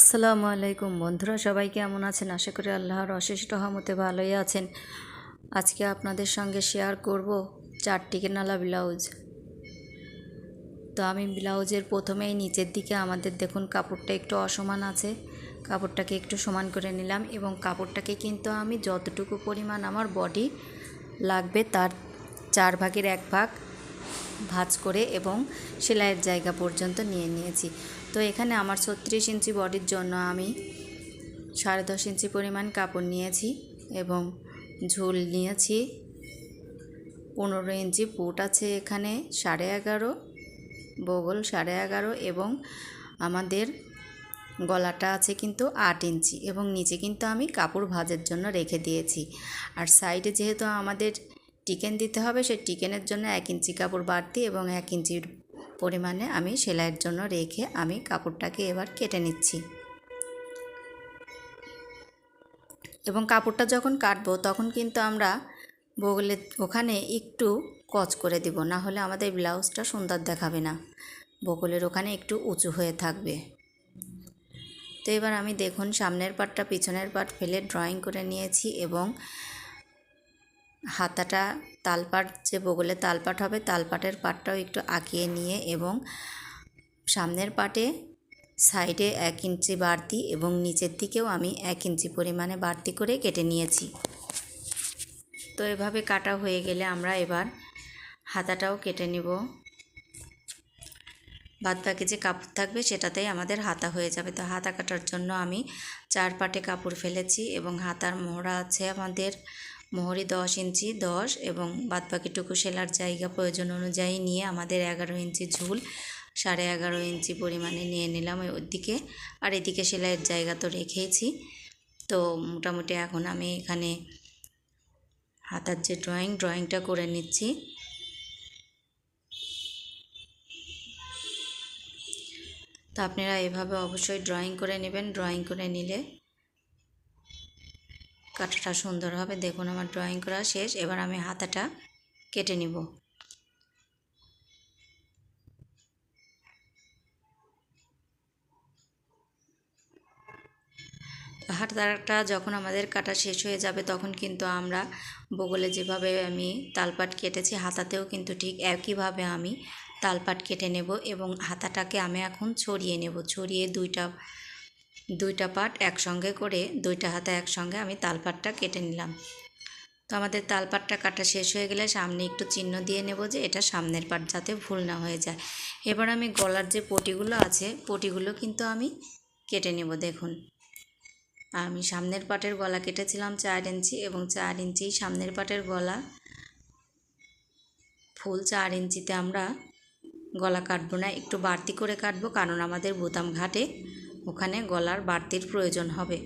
আসসালামু আলাইকুম বন্ধুরা, সবাই কেমন আছেন? আশা করি আল্লাহর অশেষ রহমতে ভালোই আছেন। আজকে আপনাদের সঙ্গে শেয়ার করব চারটিকে নালা ব্লাউজ তো আমি ব্লাউজের প্রথমেই নিচের দিকে আমাদের দেখুন কাপড়টা একটু অসমান আছে। কাপড়টাকে একটু সমান করে নিলাম এবং কাপড়টাকে কিন্তু আমি যতটুকু পরিমাণ আমার বডি লাগবে তার চার ভাগের এক ভাগ ভাঁজ করে এবং সেলাইয়ের জায়গা পর্যন্ত নিয়ে নিয়েছি। তো এখানে আমার ছত্রিশ ইঞ্চি বডির জন্য আমি সাড়ে দশ ইঞ্চি পরিমাণ কাপড় নিয়েছি এবং ঝুল নিয়েছি। পনেরো ইঞ্চি পুট আছে এখানে সাড়ে এগারো, বগল সাড়ে এগারো এবং আমাদের গলাটা আছে কিন্তু আট ইঞ্চি এবং নিচে কিন্তু আমি কাপড় ভাজের জন্য রেখে দিয়েছি। আর সাইডে যেহেতু আমাদের টিকেন দিতে হবে, সেই টিকেনের জন্য এক ইঞ্চি কাপড় বাড়তি এবং এক ইঞ্চির পরিমাণে আমি সেলাইয়ের জন্য রেখে আমি কাপড়টাকে এবার কেটে নিচ্ছি। এবং কাপড়টা যখন কাটবো তখন কিন্তু আমরা বগলে, ওখানে একটু কচ করে দিব, না হলে আমাদের ব্লাউজটা সুন্দর দেখাবে না। বগলের ওখানে একটু উঁচু হয়ে থাকবে। তো এবার আমি দেখুন সামনের পাটটা পিছনের পাট ফেলে ড্রয়িং করে নিয়েছি এবং হাতাটা তালপাট যে বগলে তালপাট হবে, তালপাটের পাটটাও একটু আঁকিয়ে নিয়ে এবং সামনের পাটে সাইডে এক ইঞ্চি বাড়তি এবং নিচের দিকেও আমি এক ইঞ্চি পরিমাণে বাড়তি করে কেটে নিয়েছি। তো এভাবে কাটা হয়ে গেলে আমরা এবার হাতাটাও কেটে নিব। বাদ বাকি যে কাপড় থাকবে সেটাতেই আমাদের হাতা হয়ে যাবে। তো হাতা কাটার জন্য আমি চার পাটে কাপড় ফেলেছি এবং হাতার মোহরা আছে আমাদের মোহরি দশ ইঞ্চি, দশ এবং বাদ বাকিটুকু সেলার জায়গা প্রয়োজন অনুযায়ী নিয়ে আমাদের এগারো ইঞ্চি ঝুল, সাড়ে এগারো ইঞ্চি পরিমাণে নিয়ে নিলাম ওই দিকে। আর এদিকে সেলাইয়ের জায়গা তো রেখেইছি। তো মোটামুটি এখন আমি এখানে হাতার যে ড্রয়িং, ড্রয়িংটা করে নিচ্ছি। তো আপনারা এভাবে অবশ্যই ড্রয়িং করে নেবেন, ড্রয়িং করে নিলে কাটাটা সুন্দর হবে। দেখুন আমার ড্রয়িং করা শেষ। এবার আমি হাতাটা কেটে নিব। হাতাটা যখন আমাদের কাটা শেষ হয়ে যাবে, তখন কিন্তু আমরা বগলে যেভাবে আমি তালপাট কেটেছি, হাতাতেও কিন্তু ঠিক একইভাবে আমি তালপাট কেটে নেব এবং হাতাটাকে আমি এখন ছড়িয়ে নেব। ছড়িয়ে দুইটা দুইটা পাট একসঙ্গে করে দুইটা হাতা একসঙ্গে আমি তালপাটটা কেটে নিলাম। তো আমাদের তালপাটটা কাটা শেষ হয়ে গেলে সামনে একটু চিহ্ন দিয়ে নেব যে এটা সামনের পাট যাতে ভুল না হয়ে যায়। এবার আমি গলার যে পটিগুলো আছে, পটিগুলো কিন্তু আমি কেটে নেব, দেখুন। আমি সামনের পাটের গলা কেটেছিলাম চার ইঞ্চি এবং চার ইঞ্চি সামনের পাটের গলা, ফুল চার ইঞ্চিতে আমরা গলা কাটবো না, একটু বাড়তি করে কাটবো, কারণ আমাদের বোতাম ঘাটে ওখানে গলার বাড়তির প্রয়োজন হবে।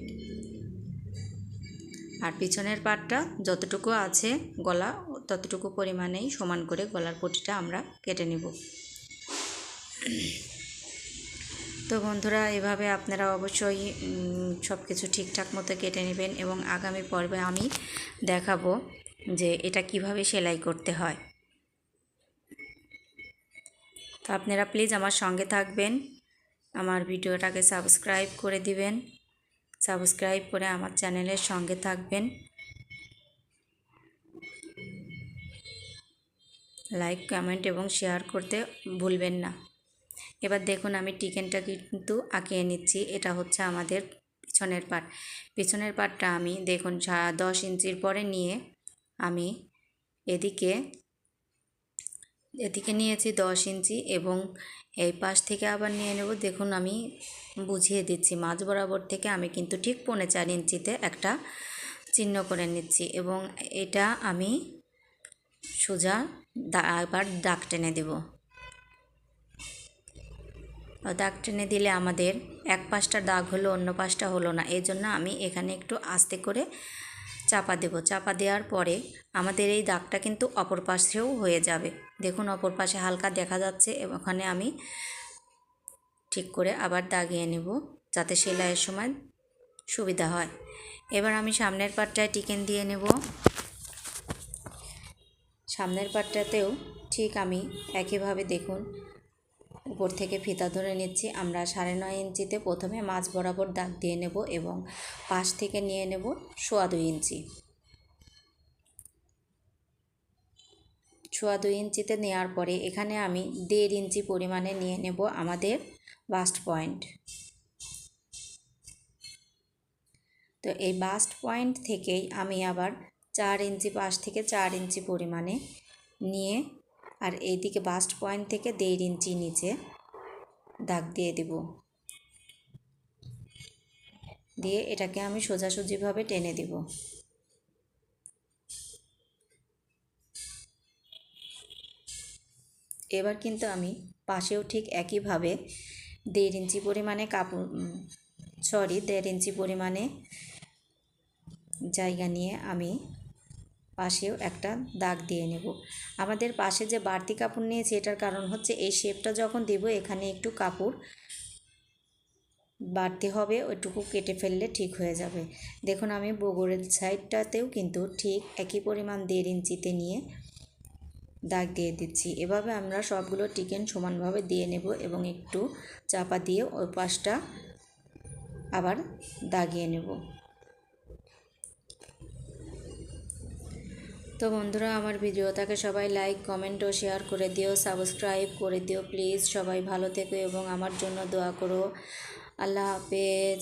আর পিছনের পাটটা যতটুকু আছে গলা, ততটুকু পরিমাণেই সমান করে গলার পটিটা আমরা কেটে নেব। তো বন্ধুরা, এভাবে আপনারা অবশ্যই সব কিছু ঠিকঠাক মতো কেটে নেবেন এবং আগামী পর্বে আমি দেখাবো যে এটা কীভাবে সেলাই করতে হয়। তো আপনারা প্লিজ আমার সঙ্গে থাকবেন। আমার ভিডিওটাকে সাবস্ক্রাইব করে দিবেন। সাবস্ক্রাইব করে আমার চ্যানেলের সঙ্গে থাকবেন। লাইক, কমেন্ট এবং শেয়ার করতে ভুলবেন না। এবার দেখুন আমি টিকেনটা কিন্তু আঁকিয়ে নিচ্ছি। এটা হচ্ছে আমাদের পিছনের পাট। পিছনের পাটটা আমি দেখুন দশ ইঞ্চির পরে নিয়ে আমি এদিকে এদিকে নিয়েছি দশ ইঞ্চি এবং এই পাশ থেকে আবার নিয়ে নেব। দেখুন, আমি বুঝিয়ে দিচ্ছি, মাঝ বরাবর থেকে আমি কিন্তু ঠিক পৌনে চার ইঞ্চিতে একটা চিহ্ন করে নিচ্ছি এবং এটা আমি সোজা আবার দাগ টেনে দেব। দাগ টেনে দিলে আমাদের এক পাশটা দাগ হলো, অন্য পাশটা হলো না। এই জন্য আমি এখানে একটু আস্তে করে চাপা দেব। চাপা দেওয়ার পরে আমাদের এই দাগটা কিন্তু অপর পাশেও হয়ে যাবে। দেখুন, অপর পাশে হালকা দেখা যাচ্ছে ওখানে আমি ঠিক করে আবার দাগিয়ে নেব যাতে সেলাইয়ের সময় সুবিধা হয়। এবার আমি সামনের পাটটায় টিকেন দিয়ে নেব। সামনের পাটটাতেও ঠিক আমি একইভাবে দেখুন উপর থেকে ফিতা ধরে নিচ্ছি। আমরা সাড়ে নয় ইঞ্চিতে প্রথমে মাছ বরাবর দাগ দিয়ে নেব এবং পাশ থেকে নিয়ে নেব সোয়া দুই ইঞ্চি। সোয়া দুই ইঞ্চিতে নেওয়ার পরে এখানে আমি দেড় ইঞ্চি পরিমাণে নিয়ে নেব আমাদের বাস্ট পয়েন্ট। তো এই বাস্ট পয়েন্ট থেকেই আমি আবার চার ইঞ্চি, পাশ থেকে চার ইঞ্চি পরিমাণে নিয়ে আর এইদিকে বাস্ট পয়েন্ট থেকে দেড় ইঞ্চি নিচে দাগ দিয়ে দেব। দিয়ে এটাকে আমি সোজাসুজিভাবে টেনে দেব। এবার কিন্তু আমি পাশেও ঠিক একইভাবে দেড় ইঞ্চি পরিমাণে কাপড় সরি দেড় ইঞ্চি পরিমাণে জায়গা নিয়ে আমি পাশেও একটা দাগ দিয়ে নেব। আমাদের পাশে যে বাড়তি কাপড় নিয়েছি, এটার কারণ হচ্ছে এই শেপটা যখন দেব, এখানে একটু কাপড় বাড়তি হবে, ওইটুকু কেটে ফেললে ঠিক হয়ে যাবে। দেখুন, আমি বগরের সাইডটাতেও কিন্তু ঠিক একই পরিমাণ দেড় ইঞ্চিতে নিয়ে দাগ দিয়ে দিচ্ছি। এভাবে আমরা সবগুলো টিকেন সমানভাবে দিয়ে নেব এবং একটু চাপা দিয়ে ওই পাশটা আবার দাগিয়ে নেব। তো বন্ধুরা, আমার ভিডিওটাকে সবাই লাইক কমেন্ট ও শেয়ার করে দিও সাবস্ক্রাইব করে দিও প্লিজ সবাই ভালো থেকো এবং আমার জন্য দোয়া করো। আল্লাহ হাফেজ।